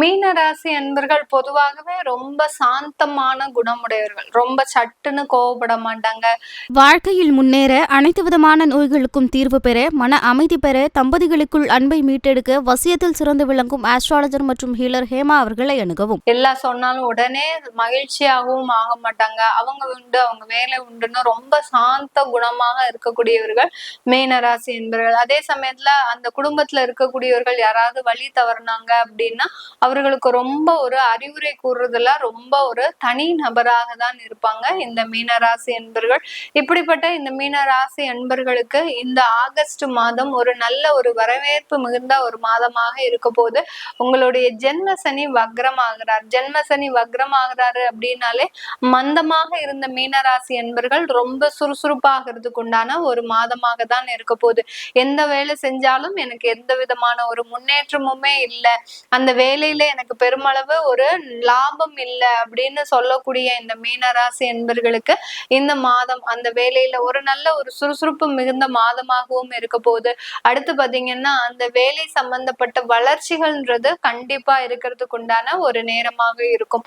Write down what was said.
மீன ராசி அன்பர்கள் பொதுவாகவே ரொம்ப சாந்தமான குணமுடையவர்கள். ரொம்ப சட்டுன்னு கோவப்பட மாட்டாங்க. வாழ்க்கையில் முன்னேற அனைத்து விதமான நோய்களுக்கும் தீர்வு பெற மன அமைதி பெற தம்பதிகளுக்குள் அன்பை மீட்டெடுக்க வசியத்தில் சிறந்து விளங்கும் ஆஸ்ட்ராலஜர் மற்றும் ஹீலர் ஹேமா அவர்களை அணுகவும். எல்லாம் சொன்னாலும் உடனே மகிழ்ச்சியாகவும் ஆக மாட்டாங்க. அவங்க உண்டு அவங்க வேலை உண்டுன்னு ரொம்ப சாந்த குணமாக இருக்கக்கூடியவர்கள் மீன ராசி என்பவர்கள் அதே சமயத்துல அந்த குடும்பத்துல இருக்கக்கூடியவர்கள் யாராவது வழி தவறுனாங்க அப்படின்னா அவர்களுக்கு ரொம்ப ஒரு அறிவுரை கூறுறதுல ரொம்ப ஒரு தனி நபராக தான் இருப்பாங்க இந்த மீனராசி என்பர்கள். இப்படிப்பட்ட இந்த மீனராசி என்பர்களுக்கு இந்த ஆகஸ்ட் மாதம் ஒரு நல்ல ஒரு வரவேற்பு மிகுந்த ஒரு மாதமாக இருக்க போது உங்களுடைய ஜென்ம சனி வக்ரமாகிறார். ஜென்ம சனி வக்ரமாகிறாரு அப்படின்னாலே மந்தமாக இருந்த மீனராசி என்பர்கள் ரொம்ப சுறுசுறுப்பாகிறதுக்கு உண்டான ஒரு மாதமாக தான் இருக்க போகுது. எந்த வேலை செஞ்சாலும் எனக்கு எந்த விதமான ஒரு முன்னேற்றமுமே இல்லை. அந்த வேலை வேலையில எனக்கு பெருமளவு ஒரு லாபம் இல்லை அப்படின்னு சொல்லக்கூடிய இந்த மீனராசி என்பர்களுக்கு இந்த மாதம் அந்த வேலையில ஒரு நல்ல ஒரு சுறுசுறுப்பு மிகுந்த மாதமாகவும் இருக்க போகுது. அடுத்து பாத்தீங்கன்னா அந்த வேலை சம்பந்தப்பட்ட வளர்ச்சிகள்ன்றது கண்டிப்பா இருக்கிறதுக்கு உண்டான ஒரு நேரமாக இருக்கும்.